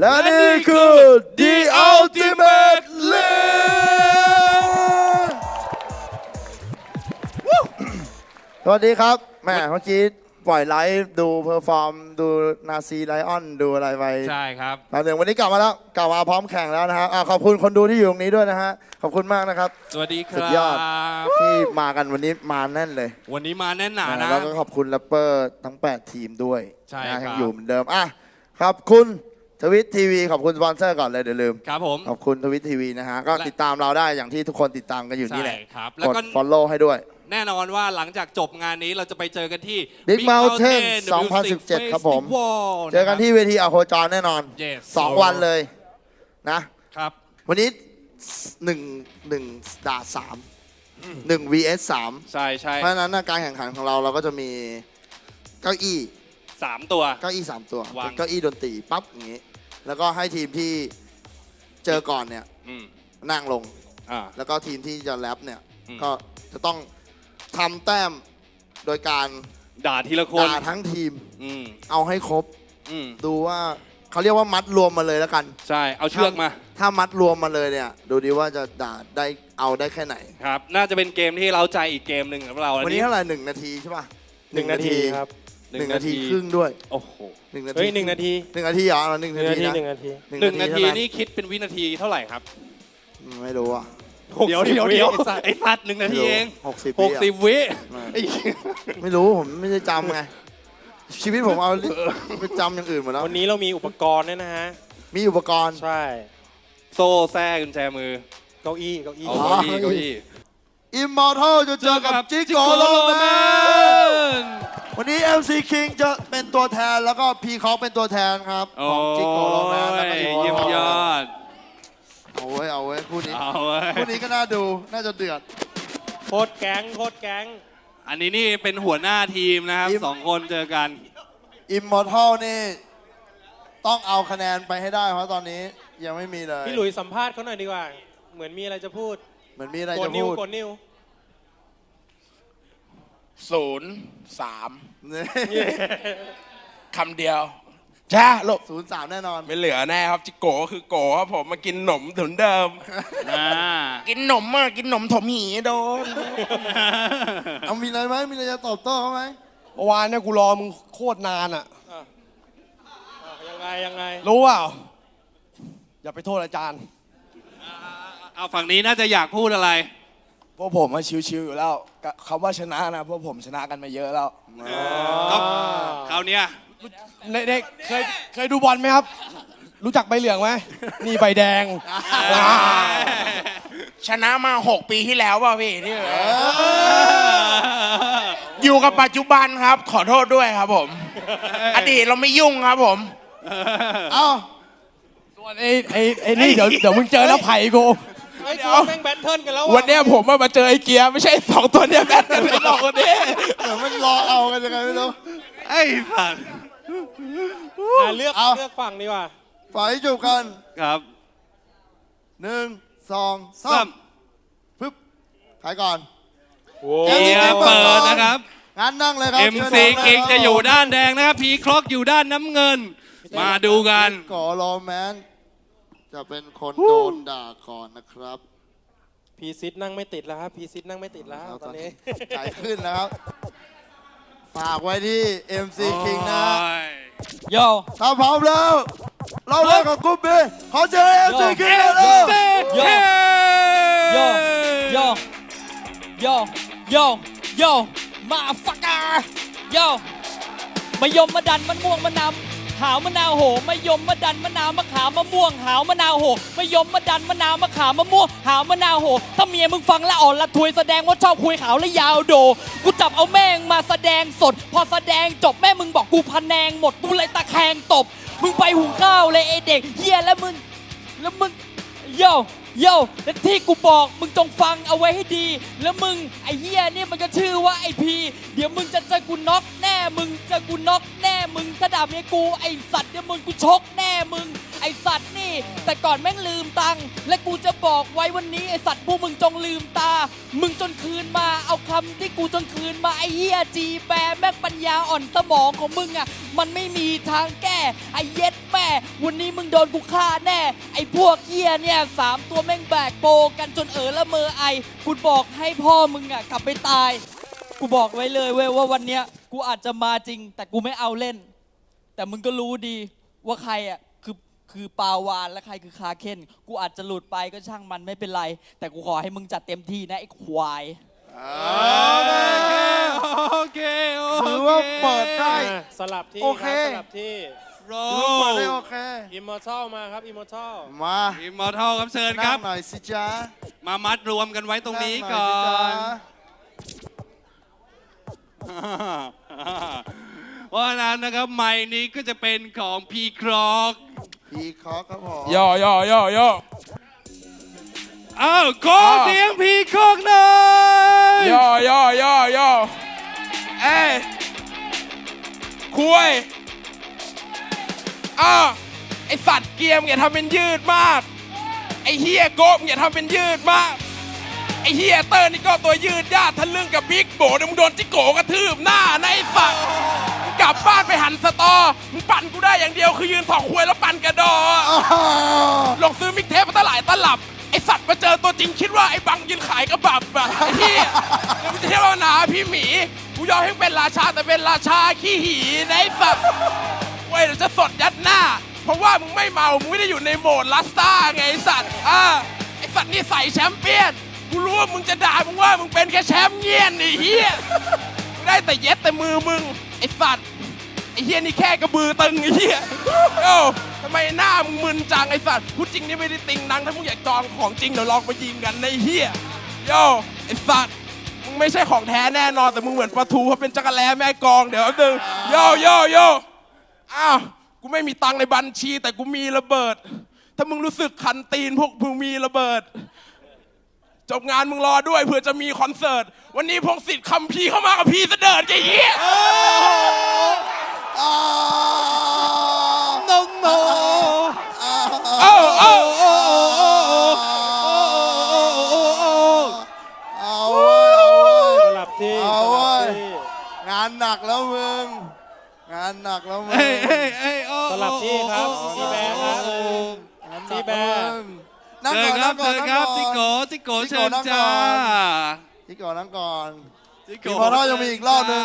และนี่คือ The Ultimate League สวัสดีครับแหมเมื่อกี้ปล่อยไลฟ์ดูเพอร์ฟอร์ม ดูนาซีไลออนดูอะไรไปใช่ครับแล้วเดี๋ยววันนี้กลับมาแล้ว กลับมาพร้อมแข่งแล้วนะฮะอะขอบคุณคนดูที่อยู่ตรงนี้ด้วยนะฮะ ขอบคุณมากนะครับ สวัสดีคสุรัดยอดบที่มากันวันนี้มาแน่นเลยวันนี้มาแน่นหนานะ แล้วก็ขอบคุณแรปเปอร์ทั้ง 8 ทีมด้วยใช่นะครับ ยังบอยู่เหมือนเดิมอะขอบคุณ ทวิตทีวีขอบคุณสปอนเซอร์ก่อนเลยเดี๋ยวลืม ครับผม ขอบคุณทวิตทีวีนะฮะ ก็และ ติดตามเราได้อย่างที่ทุกคนติดตามกันอยู่นี่แหละ ใช่ครับ แล้วกด ก็ follow ให้ด้วย แน่นอนว่าหลังจากจบงานนี้เราจะไปเจอกันที่ Big Mountain The Music 2017ครับผม Festival เจอกันที่เวทีอโคจรแน่นอน Yes สองวันเลยนะ ครับ วันนี้หนึ่งหนึ่งด่าสามหนึ่ง vs สามใช่ใช่เพราะฉะนั้นการแข่งขันของเราเราก็จะมีเก้าอี้ สามตัว เก้าอี้สามตัววาง เป็นเก้าอี้ดนตรีปั๊บอย่างนี้ แล้วก็ให้ทีมที่เจอก่อนเนี่ยอืมนั่งลง อ่า แล้วก็ทีมที่จะแรปเนี่ยอืม ก็จะต้องทำแต้มโดยการด่าทีละคนด่าทั้งทีมอืมเอาให้ครบ อืมดูว่าเขาเรียกว่ามัดรวมมาเลยแล้วกัน ใช่เอาเชือกมาถ้ามัดรวมมาเลยเนี่ย ดูดีว่าจะด่าได้เอาได้แค่ไหน ครับ น่าจะเป็นเกมที่เราใจอีกเกมหนึ่งของเราวันนี้เท่าไหร่หนึ่งนาทีใช่ป่ะหนึ่งนาทีครับ หนึ่งนาทีครึ่งด้วยโอ้โหหนึ่งนาทีเฮ้ยหนึ่งนาทีหนึ่งนาทีเหรอเอาหนึ่งหนึ่นางนาทีทีนะหนึ่งนาที หนึ่งนาทีเท่ไหร่นี่คิดเป็นวินาทีเท่าไหร่ครับ ไม่รู้อะ เดี๋ยวเดี๋ยวเดี๋ยวไอ้สัตว์ไอ้สัตว์หนึ่งนาทีเองหกสิบหกสิบวิไม่ไอ้ไม่รู้ผมไม่ได้จำไง ชีวิตผมเอาไปจำอย่างอื่นหมดแล้ววันนี้เรามีอุปกรณ์ด้วยนะฮะ มีอุปกรณ์ ใช่ โซ่แท้กุญแจมือเก้าอี้ เก้าอี้ เอาอ๋อเก้าอี้เก้าอี้อิมมอร์ทัลจะเจอกับจิโกโลแมน วันนี้ MC King จะเป็นตัวแทนแล้วก็พีคอเป็นตัวแทนครับโอ้ของจิโกโลแมนแล้วก็ย Immortal เยี่ยมยอด เอาไว้ยเอาไว้ยคู่นี้เอาเว้ยคู่นี้ก็น่าดูน่าจะเดือด โคตรแก๊งโคตรแก๊ง อันนี้นี่เป็นหัวหน้าทีมนะครับทีม สองคนเจอกัน อิมมอร์ทัลนี่ ต้องเอาคะแนนไปให้ได้เพราะตอนนี้ยังไม่มีเลยพี่หลุยสัมภาษณ์เขาหน่อยดีกว่า เหมือนมีอะไรจะพูดเหมือนมีอะไรกดจะนิ้วพูดกดนิ้ว ศูนย์สามนี่คำเดียวจ้าลูกศูนย์สามแน่นอน ไม่เหลือแน่ครับจิโกก็คือโกครับผมมากินหนมถึงเดิมอ่ากินหนมอะกินหนมถมหีโดนเอามีอะไรไหมมีอะไรจะตอบโต้เขาไหมเมื่อวานเนี่ยกูรอมึงโคตรนานอะอะยังไงยังไง รู้เปล่าอย่าไปโทษอาจารย์เอาฝั่งนี้น่าจะอยากพูดอะไร พวกผมมาชิวๆอยู่แล้วกะคำว่าชนะนะพวกผมชนะกันมาเยอะแล้วก็คราวเนี้ยเด็กๆเคยเคยดูบอลไหมครับ รู้จักใบเหลืองไหมนี่ใบแดงชนะมาหกปีที่แล้วเปล่าพี่ที่อยู่กับปัจจุบันครับ ขอโทษด้วยครับผม อดีตเราไม่ยุ่งครับผม เอ้าส่วนไอ้ไอ้ไอ้นี่เดี๋ยวเดี๋ยวมึงเจอแล้วไผ่กู ไอ้ยตัวแม่งแบทเทิลกันแล้วอะวันเนี้ยผมมาเจอไอ้เกียร์ไม่ใช่สองตัวเนี้ยแบทกันไม่หลอกคนนี้เหมือนมันรอเอากันยังไงไม่รู้ไอ้สัตว์อะเลือกเอา เลือกฝั่งดีกว่าปล่อยให้จูบกันครับหนึ่งสองสาซ้มปึ๊บใครก่อนโอ้ำเกียร์เปิดนะครับ งั้นนั่งเลยครับ MC เชิญนั่กิงเลยจะอยู่ด้านแดงนะครับพีคล็อกอยู่ด้านน้ำเงิน มาดูกัน ก่อรอแมน จะเป็นคนโดนด่าก่อนนะครับพีซิดนั่งไม่ติดแล้วครับพีซิดนั่งไม่ติดแล้วตอนนี้ใจขึ้นนะครับ ฝากไว้ที่ MC King นะโอ้ยโย ถ้าพร้อมแล้ว เราเริ่มกับกรุ๊ปบีขอเชิญ MC King เลย โย โย โย โย โย โย มาฟักกาโยมายมมาดันมันม่วงมะนำ หาวมะนาวโหมะยมมะดันมะนาวมะขามมะม่วง หาวมะนาวโหมะยมมะดันมะนาวมะขามมะม่วง หาวมะนาวโหถ้าเมียมึงฟังและอ่อนละทวยแสดงว่าชอบคุยขาวและยาวโด กูจับเอาแม่งมาแสดงสด พอแสดงจบแม่มึงบอกกูพันแนงหมดกูเลยตะแคงตบ มึงไปหุงข้าวเลยไอเด็กเฮียแล้วมึงแล้วมึงโย่ โย่และที่กูบอกมึงจงฟังเอาไว้ให้ดี แล้วมึงไอ้เฮียเนี่ยมันก็ชื่อว่าไอพีเดี๋ยวมึงจะเจอกูน็อกแน่มึงเจอกูน็อกแน่มึงถ้าด่าเมียกูไอสัตว์เดี๋ยวมึงกูชกแน่มึง ไอสัตว์นี่ แต่ก่อนแม่งลืมตังค์และกูจะบอกไว้วันนี้ไอสัตว์พวกมึงจงลืมตา มึงจนคืนมาเอาคำที่กูจนคืนมาไอเฮียจีแบแม่งปัญญาอ่อนสมองของมึงอะมันไม่มีทางแก้ไอเย็ดแม่วันนี้มึงโดนกูฆ่าแน่ ไอพวกเฮียเนี่ยสามตัวแม่งแบกโปกันจนเออละเมอไอ กูบอกให้พ่อมึงอะกลับไปตาย กูบอกไว้เลยเว้ยว่าวันเนี้ยกูอาจจะมาจริง แต่กูไม่เอาเล่น แต่มึงก็รู้ดีว่าใครอะคือคือปาวานและใครคือคาเคนกูอาจจะหลุดไปก็ช่างมันไม่เป็นไร แต่กูขอให้มึงจัดเต็มที่นะไอ้ควาย โอเคโอเคถือว่าเปิดได้อะสลับที่โอคเค รับสลับที่ โรถือว่าเปิดได้โอเค อิมมอร์ทัลมาครับอิมมอร์ทัลมาอิมมอร์ทัลครับเชิญคนั่รังบหน่อยสิจ๊ะมามัดรวมกันไว้ตรงนี้งหก่ยอสิจ๊ะนเพราะฉะนั้นนะครับไม้นี้ก็จะเป็นของพีครอกพีคอครับผมย่อย่อย่อย่อ อ้าวขอเสียงพีคอกหน่อยย่อย่อย่อย่อเอ้ยคุย อ้าไอสัตว์เกียมอย่าทำเป็นยืดมาก ไอเฮียโกบอย่าทำเป็นยืดมาก ไอเฮียเตอร์นี่ก็ตัวยืดญาทะลึ่งกับบิ๊กโบเดี๋ยวมึงโดนจิโกกระทืบหน้านะไอสัตว์มึงกลับบ้านไปหันสตอมึงปั่นกูได้อย่างเดียวคือยืนถอกควยแล้วปั่นกระดอลองซื้อมิกเทปมาตั้งหลายตลับไอสัตว์มาเจอตัวจริงคิดว่าไอบังยืนขายกระบับอะไอเหี้ยมึงจะเที่ยวหนาพี่หมีกูยอมให้เป็นราชาแต่เป็นราชาขี้หีนสัตว์ ว้ยเดี๋ยวจะสดยัดหน้า เพราะว่ามึงไม่เมา มึงไม่ได้อยู่ในโหมดลัสต้าไงไอ้สัตว์อ่าไอสัตว์นี่ใส่แชมเปี้ยน กูรู้ว่ามึงจะด่ามึงว่ามึงเป็นแค่แชมป์เงี้ยนไอ้เหี้ยได้แต่เย็ดแต่มือมึงไอสัตว์ไอ้เฮียนี่แค่กระบือตึงไอ้เฮียโอ้ทำไมหน้ามึงมึนจังไอ้สัตว์พูดจริงนี่ไม่ได้ติงนังถ้ามึงอยากจองของจริงเดี๋ยวลองไปยิงกันในะไอ้เฮียโย่ไอ้สัตว์มึงไม่ใช่ของแท้แน่นอนแต่มึงเหมือนปลาทูเพราะเป็นจักรแล้แม่กองเดี๋ยวแป๊บนึงโย่โย่โย่ อ้าวกูไม่มีตังค์ในบัญชี แต่กูมีระเบิด ถ้ามึงรู้สึกคันตีนพวกมึงมีระเบิด จบงานมึงรอด้วยเผื่อจะมีคอนเสิร์ต วันนี้พงศิษฐ์คำพีร์เข้ามากับพีเสดิร์ดไอ้เหี้ยอ้าวน้องโนเอ้าเอ้าโอ้โอ้โอ้โอ้โอ้โอ้โอ้เอาเว้ยเอาเว้ยสลับที่เอาสเว้ลับยที่งานหนักแล้วมึง งานหนักแล้วมึงเอ้ยเอ้ยเอ้ยโอ้สลับที่ครับ โอ้จีแบร์ครับโอ้งานหนักที่แบแล้วร์มึงนั่งเชิก่อญนครันั่บงก่อเชินญนั่งคก่รัอบนจิโกจิโกจิโกเชิญนั่งก่จ้าอนที่ก่อนนั่งก่อนจิโกพี่พอท่อยังมีอีกรอบหนึ่ง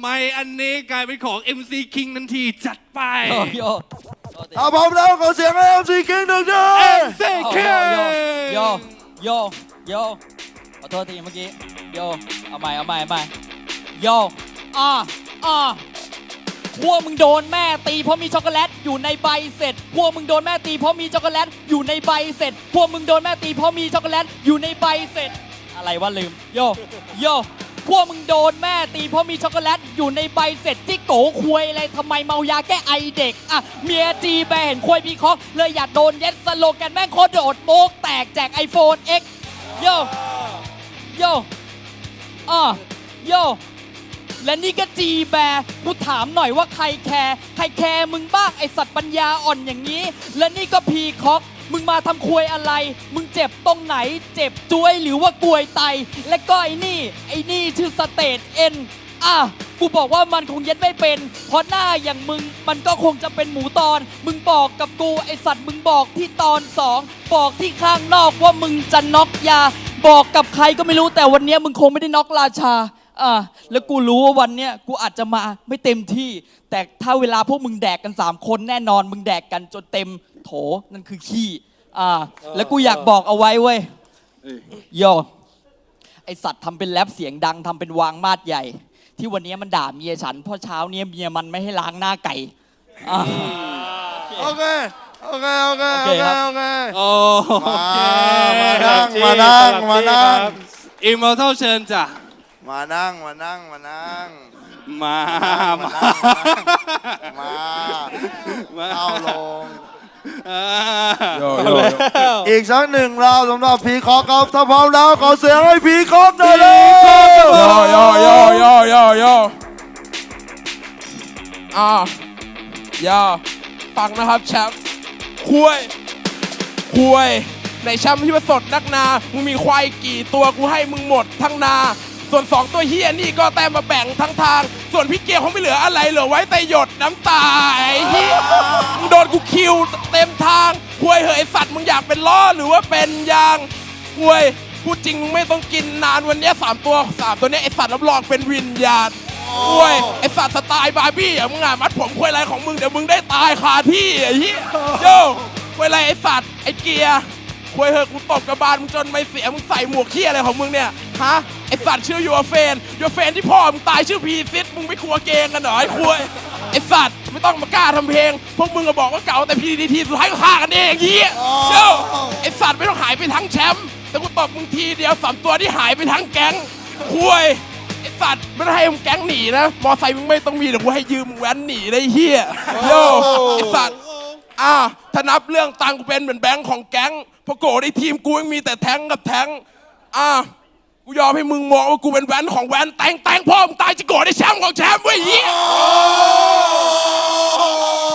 ไม่อันนี้กลายเป็นของ MC King ทันทีจัดไป โยโยโยเอาพร้อมแล้วขอเสียงให้ MC King หนึ่งที MC โย King โยโยโยขอโทษทีเมื่อกี้โยเอาใหม่เอาใหม่เอาใหม่โยอ่าอ่า พวกมึงโดนแม่ตีเพราะมีช็อกโกแลตอยู่ในใบเสร็จ พวกมึงโดนแม่ตีเพราะมีช็อกโกแลตอยู่ในใบเสร็จ พวกมึงโดนแม่ตีเพราะมีช็อกโกแลตอยู่ในใบเสร็จ อะไรวะลืมโยโยพวกมึงโดนแม่ตีเพราะมีช็อกโกแลตอยู่ในใบเสร็จที่โกควยอะไรทำไมเมายาแก้ไอเด็กอะเมียจีแบร์เห็นควยพีคอกเลยอยากโดนเย็ดสโลแกนแม่งโคตรโดดโมกแตกแจก iPhone X โยโยอะโย และนี่ก็จีแบร์กูถามหน่อยว่าใครแคร์ใครแคร์มึงบ้างไอสัตว์ปัญญาอ่อนอย่างนี้ และนี่ก็พีคอกมึงมาทำควยอะไร มึงเจ็บตรงไหน เจ็บจ้วยหรือว่ากลวยไต และก็ไอ้นี่ ไอ้นี่ชื่อสเตทเอ็นอะกูบอกว่ามันคงเย็ดไม่เป็น เพราะหน้าอย่างมึงมันก็คงจะเป็นหมูตอน มึงบอกกับกูไอสัตว์มึงบอกที่ตอนสองบอกที่ข้างนอกว่ามึงจะน็อกยา บอกกับใครก็ไม่รู้แต่วันนี้มึงคงไม่ได้น็อกราชา อ่าแล้วกูรู้ว่าวันเนี้ยกูอาจจะมาไม่เต็มที่ แต่ถ้าเวลาพวกมึงแดกกัน3คนแน่นอนมึงแดกกันจนเต็มโถนั่นคือขี้อ่าแล้วกูอยากบอกเอาไว้เว้ยโยไอสัตว์ทำเป็นแรปเสียงดังทำเป็นวางมาดใหญ่ ที่วันเนี้ยมันด่าเมียฉันเพราะเช้าเนี้ยเมียมันไม่ให้ล้างหน้าไก่อ่าโอเค โอเค โอเค โอโอเคเค ครับ โอเค โอเคมานั่งสลับที่มานั่งสลับมาที่นั่งครับอิมมอร์ทัลเชิญจ้ะ มานั่งมานั่งมานั่ง มา มา มานั่งมามาเข้าลง อ่าโยโยอีกสักหนึ่งราวสำหรับพีคอกครับถ้าพร้อมแล้วขอเสียงให้พีคอกหน่อยเลย โยโยโยโยโยโยอ่าอย่าฟังนะครับแชมป์คุยคุยในช้ำที่มาสดนักนา มึงมีควายกี่ตัวกูให้มึงหมดทั้งนา ส่วนสองตัวเฮียนี่ก็แต่มมาแบ่งทั้งทาง ส่วนพี่เกียร์คงไม่เหลืออะไรเหลือไว้แต่หยดน้ำตาไอ้เฮียมึงโดนกูคิวเต็มทางคุยเหอะไอสัตว์มึงอยากเป็นล้อหรือว่าเป็นยางคุยพูดจริงมึงไม่ต้องกินนานวันเนี้ยสามตัวสามตัวเนี้ยไอสัตว์รับรองเป็นวิญญาณโอ้ยไอสัตว์สไตล์บาร์บี้อะมึงอะมัดผมควยอะไรของมึงเดี๋ยวมึงได้ตายคาที่ไอ้เหี้ยโย่ควยอะไรไอสัตว์ไอเกียร์ควยเหอะกูตบกระบาลมึงจนไม่เสียมึงใส่หมวกเขี้ยอะไรของมึงเนี่ย ฮะ ไอสัตว์ชื่อยูเฟนยูเฟนที่พ่อมึงตายชื่อพีซิสมึงไม่กลัวเกงกันเหรอไอ้ควยไอสัตว์ไม่ต้องมากล้าทำเพลง พวกมึงก็บอกว่าเก่าแต่พีดีทีสุดท้ายก็ฆ่ากันเองเหี้ยโย่ไอสัตว์ไม่ต้องหายไปทั้งแชมป์แต่กูตบมึงทีเดียวสามตัวที่หายไปทั้งแก๊งควยไอสัตว์ไม่ได้ให้มึงแก๊งหนีนะ มอไซค์มึงไม่ต้องมีเดี๋ยวกูให้ยืมมึงแว้นหนีได้เฮียโยไอสัตว์อ่าถ้านับเรื่องตังค์กูเป็นเหมือนแบงค์ของแก๊งเพราะโกรธในทีมกูยังมีแต่แทงกับแทงอ่า กูยอมให้มึงมองว่ากูเป็นแว้นของแว้นแตงแตงพ่อมึงตายจะโกรธในแชมป์ของแชมป์เว้ยเฮีย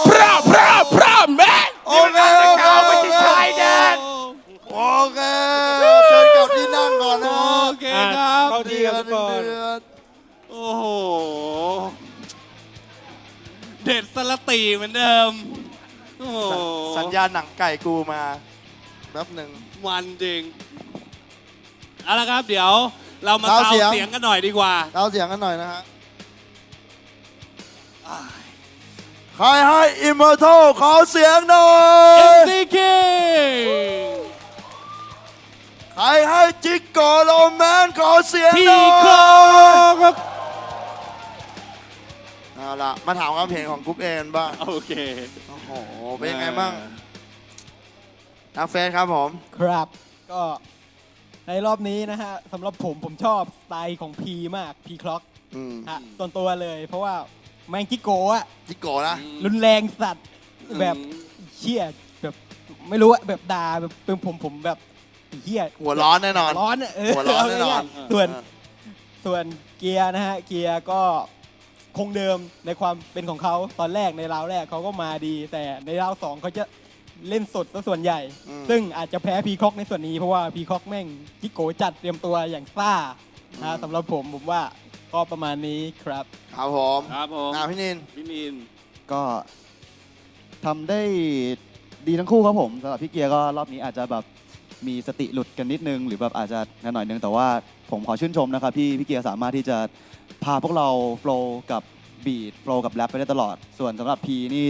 พระพระพระแม่งโอนี่มันเคอาจจะโอเก่าไม่เคใช่ชายแดนโอเคเชิญกลับที่นั่งก่อนนะโอเคครับเข้าที่ครับทุกคนเดือนโอ้โห เด็ดสละตีเหมือนเดิมโอ้โหสัญญาณหนังไก่กูมาแป๊บหนึ่งมันจริง เอาละครับ เดี๋ยวเรามาเบาเตาเสียง เสียงกันหน่อยดีกว่าเราเสียงกันหน่อยนะฮะใครให้อิมเมอร์ทขอเสียงหน่อย MCK ใครให้จิกโกโรแมนขอเสียงพี่หน่อยโคครับเอาล่ะมาถามความเห็นของกรุ๊ปเอ็นบ้าง โอเค โอ้โห เป็นยังไงบ้างทางเฟซครับผม ครับ ก็ ในรอบนี้นะฮะสำหรับผมผมชอบสไตล์ของพีมากพีคล็อกอืมฮะส่วนตัวเลย เพราะว่าแมงกิโกะจิกโกนะ รุนแรงสัตว์แบบอืมเชี่ยแบบไม่รู้อะแบบด่าแบบเป็นผมผมแบบเฮี้ยหัวร้อนแน่นอน ร้อนอะเออหัวร้อนแน่นอน เาง่ายๆส่วน ส่วนเกียร์นะฮะเกียร์ก็คงเดิมในความเป็นของเขาตอนแรกในราวแรกเขาก็มาดี แต่ในราวสองเขาจะ เล่นสดซะส่วนใหญ่ อืม ซึ่งอาจจะแพ้พีคอกในส่วนนี้เพราะว่าพีคอกแม่งจิโกจัดเตรียมตัวอย่างซ่านะฮะสำหรับผมผมว่าก็ประมาณนี้ครับ ครับผมครับผมอ่าพี่นิน พี่มีน ก็ทำได้ดีทั้งคู่ครับผมสำหรับพี่เกียร์ก็รอบนี้อาจจะแบบมีสติหลุดกันนิดนึง หรือแบบอาจจะนหน่อยนึงแต่ว่าผมขอชื่นชมนะครับพี่พี่เกียร์สามารถที่จะพาพวกเราโฟล์กับบีดโฟล์กับแรปไปได้ตลอด ส่วนสำหรับพีนี่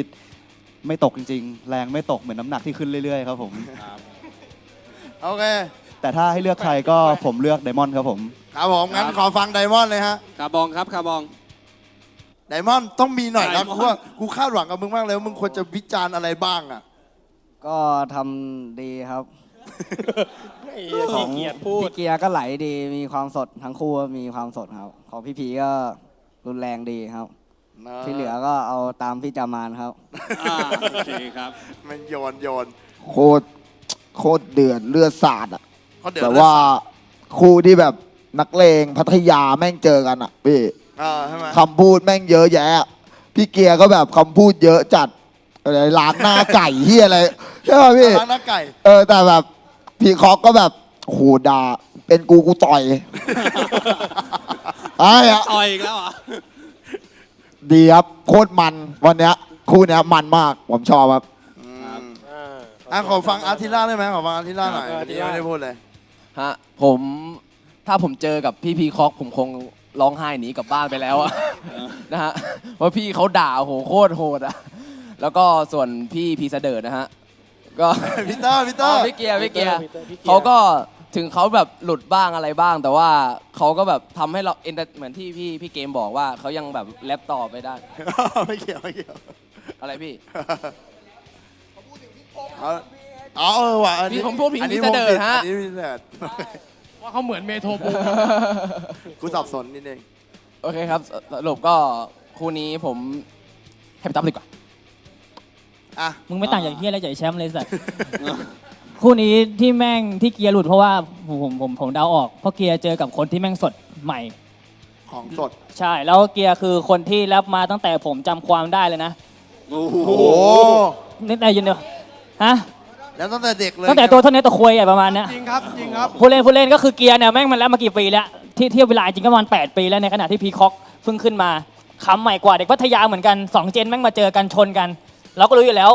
ไม่ตกจริงๆ แรงไม่ตกเหมือนน้ำหนักที่ขึ้นเรื่อยๆครับผมโอเค แต่ถ้าให้เลือกใครก็ผมเลือกไดมอนด์ครับผม ครับผม งั้นขอฟังไดมอนด์เลยฮะ คาบองครับคาบอง ไดมอนด์ต้องมีหน่อยนะไดมอนด์เพราะว่ากูคาดหวังกับมึงมากเลยว่ามึงควรจะวิจารณ์อะไรบ้างอะ ก็ทำดีครับของเกียรติพูดพี่เกียร์ก็ไหลดี มีความสดทั้งคู่มีความสดครับ ของพี่พีก็รุนแรงดีครับ ที่เหลือก็เอาตามพี่จามานครับ อ่าโอเคครับ มันโยนโยนโคตรโคตรเดือดเลือดสาดอะเขาเดือดแต่ว่าคู่ที่แบบนักเลงพัทยาแม่งเจอกันอะพี่เออใช่ไหมคำพูดแม่งเยอะแยะ พี่เกียร์ก็แบบคำพูดเยอะจัดอะไรล้างหน้าไก่เฮียอะไรใช่ป่ะพี่ ร้านนักไก่เออแต่แบบพี่คอกก็แบบโอ้โหด่าเป็นกูกูต่อย ไอ้อะต่อยอีกแล้วเหรอ ดีครับโคตรมันวันเนี้ยคู่เนี้ยมันมากผมชอบครับอืมอะขอฟังอาร์ติล่าได้ไหมขอฟังอาร์ติล่าหน่อยครับวันนี้ไม่ได้พูดเลย ฮะผมถ้าผมเจอกับพี่พีคอกผมคงร้องไห้หนีกลับบ้านไปแล้วอะ นะฮะเพราะพี่เขาด่าโอ้โหโคตรโหดอะแล้วก็ส่วนพี่พีเสดิร์ดนะฮะก็ พีเตอร์พีเตออ๋อร์ พี่เกียร์พี่เกียร์พี่เตอร์พี่เกียร์เขาก็ ถึงเขาแบบหลุดบ้างอะไรบ้าง แต่ว่าเขาก็แบบทำให้เราเอนเหมือนที่พี่พี่เกมบอกว่าเขายังแบบแรปต่อไปได้ ไม่เกี่ยวไม่เกี่ยวอะไรพี่ เอาเอาเออว่ะอันนี้พี่ผมพูดผิดอันนี้พี่เสดิร์ดฮะ อันนี้พี่เสดิร์ดว่าเขาเหมือนเมโทรปูกูสับสนนิดนึงโอเคครับสรุปก็คู่นี้ผมให้ไปตับดีกว่า อะมึงไม่ต่างจากเฮียอะไรจากไอ้แชมป์เลยสัตว์ คู่นี้ที่แม่งที่เกียร์หลุดเพราะว่าผมผมผมผมเดาออกเพราะเกียร์เจอกับคนที่แม่งสดใหม่ ของสดใช่แล้วเกียร์คือคนที่แรปมาตั้งแต่ผมจำความได้เลยนะโอ้โหโอ้นี่แต่ยินเดียวฮะแล้วตั้งแต่เด็กเลยตั้งแต่ตัวเท่านี้ตัวควยใหญ่ประมาณเนี้ยจริงครับจริงครับผู้เล่นผู้เล่นก็คือเกียร์เนี่ยแม่งมันแล้วมากี่ปีแล้วที่เทียบเวลาจริงก็ประมาณ8ปีแล้วในขณะที่พีคอกเพิ่งขึ้นมาคำใหม่กว่าเด็กพัทยาเหมือนกันสองเจนแม่งมาเจอกันชนกัน เราก็รู้อยู่แล้ว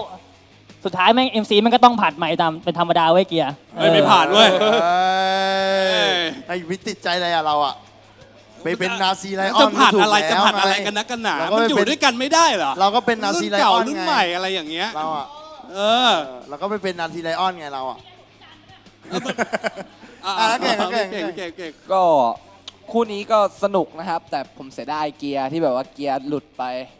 สุดท้ายแม่ง MC มันก็ต้องผ่านใหม่ตามเป็นธรรมดาเว้ยเกียร์ไม่ไม่ผ่านเว้ยเอ้ยไอ้วิทย์ติดใจอะไรอะเราอะไปเป็นนาซีไลออนจะผ่านถูกอะไรจะแล้วผ่านอะไรงกันนักกันหนาเราก็มันไม่อยู่เป็นด้วยกันไม่ได้เหรอเราก็เป็นนาซีรุ่นไลอเก่าอนรุ่นไงใหม่อะไรอย่างเงี้ย เราอะเออเออ เราก็ไปเป็นนาซีไลออนไงเราอะอะอะเก่งเก่งเก่งเก่งเก่งเก่งก็คู่นี้ก็สนุกนะครับ แต่ผมเสียดายเกียร์ที่แบบว่าเกียร์หลุดไป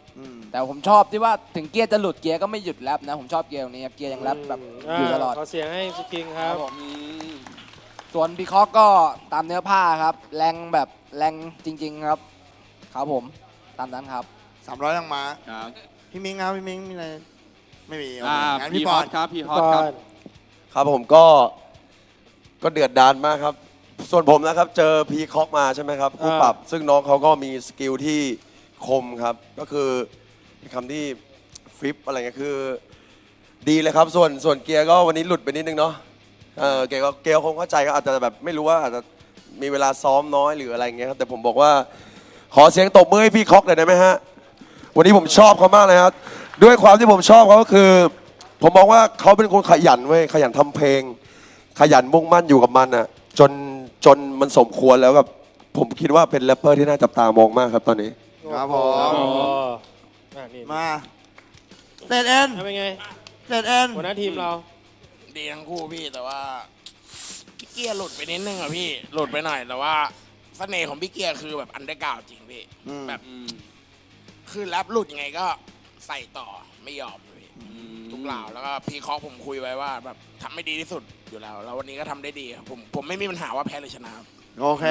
อืม แต่ผมชอบที่ว่าถึงเกียร์จะหลุดเกียร์ก็ไม่หยุดแรปนะ ผมชอบเกียร์ตรงนี้ครับเกียร์ยังแรปแบบอยู่ตลอดขอเสียงให้สกิงครับส่วนพีคอกก็ตามเนื้อผ้าครับ แรงแบบแรงจริง ๆครับ ครับผมตามนั้นครับ สามร้อยยังมาครับพี่มิงครับพี่มิงมีอะไรไม่มีโอเคอ่างั้นพี่พี่ฮบออตลครับพี่ฮอตครับครับผมก็ก็เดือดดานมากครับ ส่วนผมนะครับเจอพีคอกมาใช่ไหมครับ ผู้อ่า ปรับ ซึ่งน้องเขาก็มีสกิลที่คมครับ ก็คือ คำที่ฟลิปอะไรเงี้ยคือ ดีเลยครับ ส่วนส่วนเกียร์ก็วันนี้หลุดไปนิดนึงเนาะเออเกียร์ก็เกียร์คงเข้าใจก็อาจจะแบบไม่รู้ว่าอาจจะมีเวลาซ้อมน้อยหรืออะไรเงี้ยครับแต่ผมบอกว่า ขอเสียงตบมือให้พี่คอกหน่อยได้ไหมฮะ วันนี้ผมชอบเขามากเลยครับ ด้วยความที่ผมชอบเขาก็คือ ผมมองว่าเขาเป็นคนขยันเว้ยขยันทำเพลง ขยันมุ่งมั่นอยู่กับมันอะ จนจนมันสมควรแล้วกับผมคิดว่าเป็นแรปเปอร์ที่น่าจับตามองมากครับตอนนี้ ครับผม นี่มาเตดเอ็นเป็นไงเตดเอ็นหัวหน้าทีมเรา ดีทั้งคู่พี่แต่ว่าพี่เกียร์หลุดไปนิดนึงอะพี่หลุดไปหน่อยแต่ว่าเสน่ห์ของพี่เกียร์คือแบบอันเดอร์กราวจริงพี่แบบคือแรปหลุดยังไงก็ใส่ต่อไม่ยอมพี่ทุกเหล่าแล้วก็พี่คอกผมคุยไว้ว่าแบบทำไม่ดีที่สุดอยู่แล้ว แล้ววันนี้ก็ทำได้ดีครับผมผมไม่มีปัญหาว่าแพ้หรือชนะครับโอเค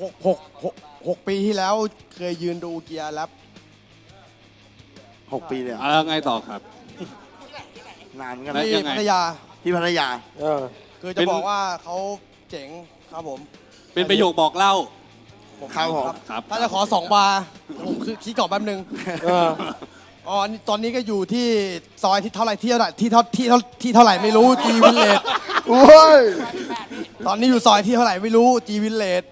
หกหกหก หกปีที่แล้วเคยยืนดูเกียร์แรปหกปีเลยเหรอแล้วไงต่อครับ นานเหมือนกันแล้วนะที่ยังไง พัทยา ที่พัทยา เออ คือจะเป็น บอกว่าเขาเจ๋งครับผมเป็นประโยคบอกเล่าครับผม ครับ ถ้าจะขอสองบาร์ผมคือคิดก่อนแป๊บนึงเออ อ๋อนี่ตอนนี้ก็อยู่ที่ซอยที่เท่าไหร่ที่เท่าไหร่ที่เท่าที่เท่าที่เท่าไหร่ไม่รู้จีวิลเลจโอ้ย ตอนนี้อยู่ซอยที่เท่าไหร่ไม่รู้จีวิลเลจ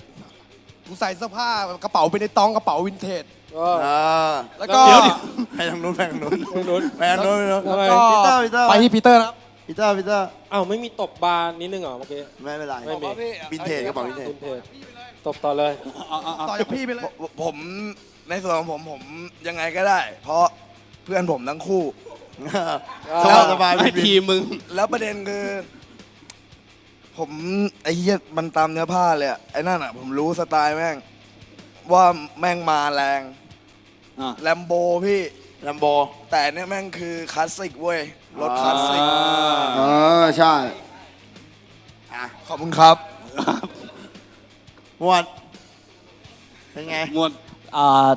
ผมใส่เสื้อผ้ากระเป๋าเป็นในต้องกระเป๋าวินเทจ เออ อ่าแล้วก็ เดี๋ยวเดี๋ยวไปทางนู้นไปทางนู้นทางนู้น ไปทางนู้นไปทางนู้น ทำไม ก็ปีเตอร์ปีเตอร์ไปที่ปีเตอร์นะครับปีเตอร์ปีเตอร์อ้าวไม่มีตบบาร์นิดนึงเหรอเมื่อกี้ ไม่เป็นไรไม่มี วินเทจกระเป๋าวินเทจ คุณเทศตบต่อเลย ต่อจากพี่ไปเลยผมในส่วนของผมผมยังไงก็ได้ เพราะเพื่อนผมทั้งคู่ สบายสบายไอวินวินทีมมึง แล้วประเด็นคือ ผมไอ้เหี้ยมันตามเนื้อผ้าเลยอะไอ้นั่นอะผมรู้สไตล์แม่ง ว่าแม่งมาแรงอะ แลมโบพี่แลมโบ แต่เนี่ยแม่งคือคลาสสิกเว้ยรถคลาสสิกเออ ใช่ ขอบคุณครับ หมวดเป็นไง หมวดอ่า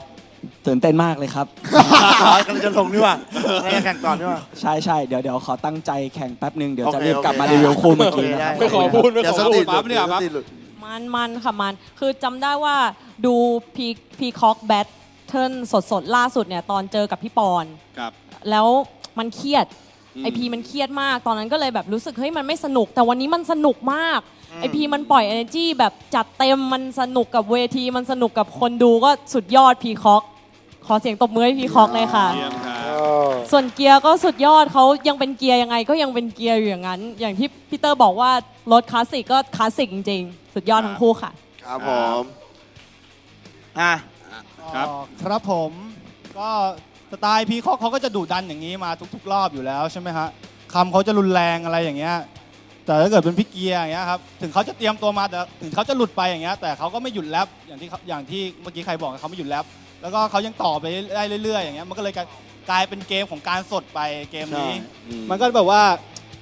ตื่นเต้นมากเลยครับ กำลังจะลงนี่ว่าอะไรจะแข่งก่อนนี่ว่า ใช่ใช่เดี๋ยวเดี๋ยวขอตั้งใจแข่งแป๊บหนึ่งเดี๋ยวโอจะเครีบกลับโอเคมารีวิวคู่เมื่อกี้โอเคนะครับได้ไม่ขอพูดไม่เดี๋ยวขสอพูติดหลุดปั๊บเนี่ยดี๋วปั๊บสติหลุด มันมันค่ะมัน คือจำได้ว่าดูพีพีคอกแบทเทิร์นสดสดๆ ล่าสุดเนี่ย ตอนเจอกับพี่ปอน ครับ แล้วมันเครียดอืมไอพีมันเครียดมากตอนนั้นก็เลยแบบรู้สึกเฮ้ยมันไม่สนุก แต่วันนี้มันสนุกมากไอพีมันปล่อย energy แบบจัดเต็มมันสนุกกับเวที มันสนุกกับคนดูก็สุดยอดพีคอก ขอเสียงตบมือให้พีคอกเลยค่ะ เยี่ยมครับ ส่วนเกียร์ก็สุดยอดเขายังเป็นเกียร์ยังไงก็ยังเป็นเกียร์อยู่อย่างนั้น อย่างที่พีเตอร์บอกว่ารถคลาสสิกก็คลาสสิกจริงๆ สุดยอดทั้งคู่ค่ะ ครับผม อะ ครับ อ๋อครับผมก็สไตล์พีคอกเขาก็จะดุดันอย่างนี้มาทุก ๆ รอบอยู่แล้วใช่ไหมฮะคำเขาจะรุนแรงอะไรอย่างเงี้ยแต่ถ้าเกิดเป็นพี่เกียร์อย่างเงี้ยครับถึงเขาจะเตรียมตัวมาแต่ถึงเขาจะหลุดไปอย่างเงี้ยแต่เขาก็ไม่หยุดแรปอย่างที่เขาอย่างที่เมื่อกี้ใครบอกเขาไม่หยุดแรป แล้วก็เขายังต่อไปได้เรื่อยๆอย่างเงี้ยมันก็เลยกลายเป็นเกมของการสดไปเกมนี้ มันก็แบบว่า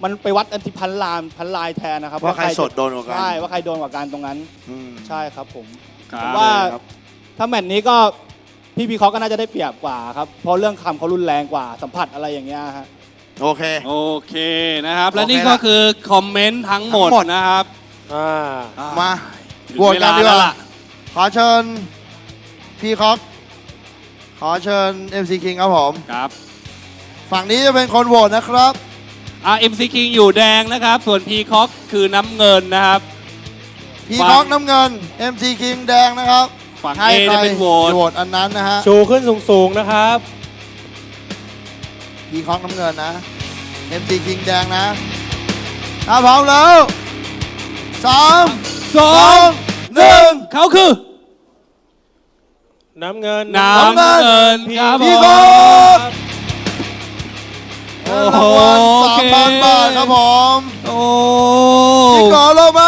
มันไปวัดอันที่พันลามพันลายแทนนะครับว่าใครสดโดนกว่ากัน ใช่ว่าใครโดนกว่ากันตรงนั้นอืมใช่ครับผมครัผมบว่าครับถ้าแมตช์นี้ก็พี่พีเขาก็น่าจะได้เปรียบกว่าครับเพราะเรื่องคำเขารุนแรงกว่าสัมผัสอะไรอย่างเงี้ยฮะโอเค โอเคนะครับ และโอเคนี่ก็ละคือคอมเมนต์ทั้งหมดทั้งหมดนะครับอ่ามาถึงโหวตกันดีกเวลาแล้วว่าล่ะขอเชิญพี่คอก ขอเชิญ MC King ครับผม ครับฝั่งนี้จะเป็นคนโหวตนะครับ อ่า MC King อยู่แดงนะครับ ส่วน Peacock คือน้ำเงินนะครับ พีคอกน้ำเงิน MC King แดงนะครับฝั่งให้ A ใครจะเป็นโหวต โหวตอันนั้นนะฮะชูขึ้นสูงๆนะครับ พีคอกน้ำเงินนะ MC King แดงนะถ้าพร้อมแล้วสามสอสองงหนึ่งเขาคือ น้ำเงินน้ำน้ำเงิเงินนครับผพี่มโบ๊ทโอ้โหรางวัลโอสามเคพันบาทครับผมโอ้พี่กอโรแม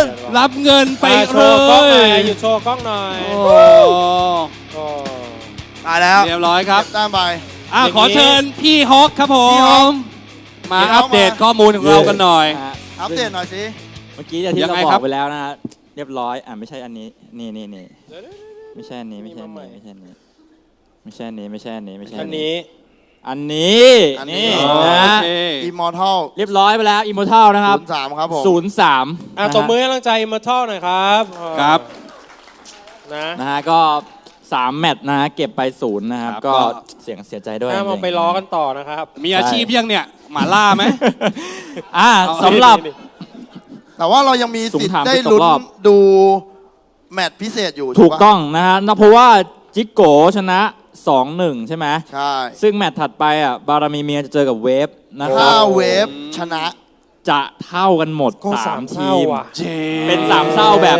นรับเงินไปอะโชเลว์กล้องหน่อยยหยุดโชว์กล้องหน่อยโอ้โอ้ ตายแล้วเรียบร้อยครับเก็บแต้มไป อะอย่างนี้ ขอเชิญพี่ฮอกครับผพี่ฮอกม มาพี่ฮอกอัปเดตมาข้อมูลของเรากันหน่อยอัปเดตหน่อยสิ เมื่อกี้เนี่ยที่ยังเราไงบอครักบไปแล้วนะฮะเรียบร้อยอะไม่ใช่อันนี้นี่นี่นี่ ไม่ใช่อันนี้ไม่ใช่อันนี้ไม่ใช่อันนี้ไม่ใช่อันนี้ไม่ใช่อันนี้ไม่ใช่อันนี้ อันนี้อันนี้ นี่โอนะฮะเคอิมมอร์ทัลเรียบร้อยไปแล้วอิมมอร์ทัลนะครับศูนย์สามครับผมศูนย์สามอะตบมือให้กำลังใจมาท่อหน่อยครับครับ นะนะฮะก็สามแมตช์นะฮะเก็บไปศูนย์นะครับ ครับก็ก็ เสียงเสียใจด้วยห้ามเอาจริงๆไปล้อกันต่อนะครับ มีอาชีพยังเนี่ย หมาล่าไหม อ่าเอาสำหรับ แต่ว่าเรายังมีสูงสิทธิ์ถามได้ที่ตกลุ้นรอบดู แมตช์พิเศษอยู่ถูกปะต้องนะฮะเพราะว่าจิโกชนะ 2-1 ใช่ไหมใช่ซึ่งแมตช์ถัดไปอะบารามีเมียจะเจอกับเวฟนะคถ้ารับเวฟชนะจะเท่ากันหมด ก็สาม3เศทีร้ามว่ะเจเป็นสามเศร้าแบบ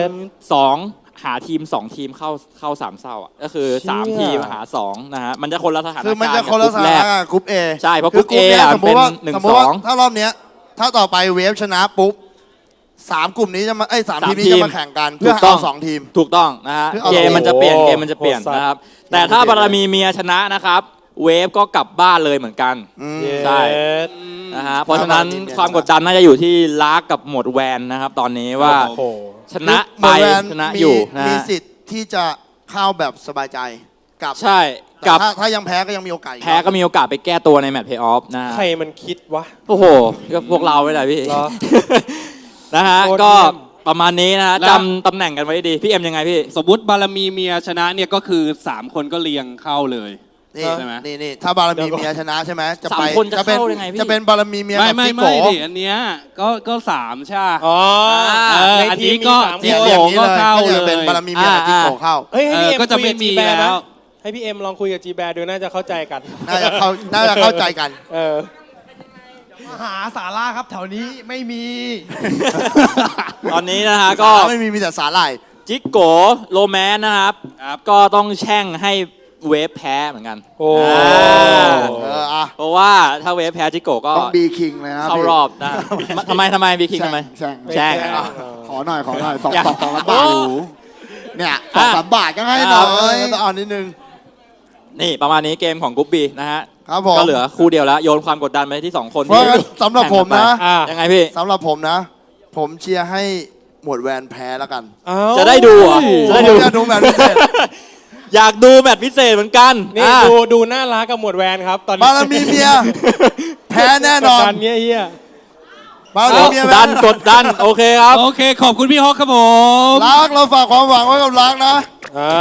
2 หาทีม 2 ทีมเข้าเข้าสามเศร้าอะก็คือ3ทีมหา 2 นะฮะ มันจะคนละสถานการณ์คือมันจะคนละสกับกถานแรกการณ์กับกรุ๊ปเอใช่เพราะคืกรุ๊ป A นี้ยอะสมมติว่าเป็นหนึ่งสมมติว่าสอง ถ้ารอบเนี้ย ถ้าต่อไปเวฟชนะปุ๊บ สามกลุ่มนี้จะมาไอ้ยสามสามทีมนี้ทีมจะมาแข่งกัน เพื่อถูกต้เอาอง สองทีม ถูกต้องนะฮะเพื่อเอาเกมมันจะเปลี่ยนโอ้โหเกมมันจะเปลี่ยนโหดสัตว์นะครับ แต่ถ้าบารมีเมียชนะนะครับ เวฟก็กลับบ้านเลยเหมือนกันอืม ใช่เย็ดนะฮะเพราะฉะนั้นบารมีเมียความกดดันน่าจะอยู่ที่ลากกับหมวดแวนนะครับ ตอนนี้ว่าโอ้โห ชนะหไปมดแวนชนะมีอยู่นะมีฮะสิทธิ์ที่จะเข้าแบบสบายใจกับใช่แต่กับถ้าถ้ายังแพ้ก็ยังมีโอกาสอีแพ้ก็มีโอกาสไปแก้ตัวในแมตช์เพย์ออฟนะฮะใครมันคิดวะ โอ้โหก็พวกเราไม่แหละพี่ เหรอ นะฮะ โคตรก็เยี่ยม ประมาณนี้นะฮะแล้วจำตำแหน่งกันไว้ดี พี่เอ็มยังไงพี่ สมมติบารมีเมียชนะเนี่ยก็คือ 3 คนก็เรียงเข้าเลย นี่ใช่ไหม นี่นี่ถ้าบารมีเมียชนะใช่ไหมจะสามไปคนจะเป็นเข้ายังไงพี่ จะเป็นบารมีเมียไม่กับไม่จิโก ไม่ดิอันเนี้ยก็ก็สามใช่ปะ อ๋อเออในอันทีนี้มก็มีสามจิเนี่ยคนอย่างนี้เลยก็เข้าก็จะเป็นเลยบารมีเมียกับจิโกเข้า เฮ้ยให้เอพี่อเอ็มก็จะคุยกับไม่มีจีแบร์แล้นะวให้พี่เอ็มลองคุยกับจีแบร์ดูน่าจะเข้าใจกัน น่าจะเข้าน่าจะเข้าใจกัน เออ หาสาราครับแถวนี้ไม่มี ตอนนี้นะฮะก็ไม่มีมีแต่สาหร่าย จิกโกโรแมนนะครับครับก็ต้องแช่งให้เวฟแพ้เหมือนกันโอ้อ่าเอออะเพราะว่าถ้าเวฟแพ้จิกโกก็ต้องบีคิงเลยนะเข้ารอบนะทำไมทำไมบีคิงทำไมแช่งแช่งไม่อะขอหน่อยขอหน่อยสองอยากสองสองล้านบาทโอ้ เนี่ยสองสามบาทก็ให้หหน่น่ออยยต้องเอานิดนึง นี่ประมาณนี้เกมของกรุ๊ปบีนะฮะ ครับผมก็เหลือคู่เดียวแล้วโยนความกดดันไปที่2คนเพราะงั้นสำหรับผมนะอะยังไงพี่ สำหรับผมนะ ผมเชียร์ให้หมวดแวนแพ้แล้วกันเอ้าจะได้ดูเหรอะจะได้ดู ผมอยากดูแมตช์พิเศษอยากดูแมตช์พิเศษเหมือนกันนี่อะ ดูดูน่ารักกับหมวดแวนครับ ตอนนี้บารมีเมีย แพ้แน่นอนกดดัเงี้ยเฮีย บารมีเมียแพ้ดันกดดัน โอเคครับ โอเค ขอบคุณพี่ฮอกครับผม รักเราฝากความหวังไว้กับรักนะ อ่า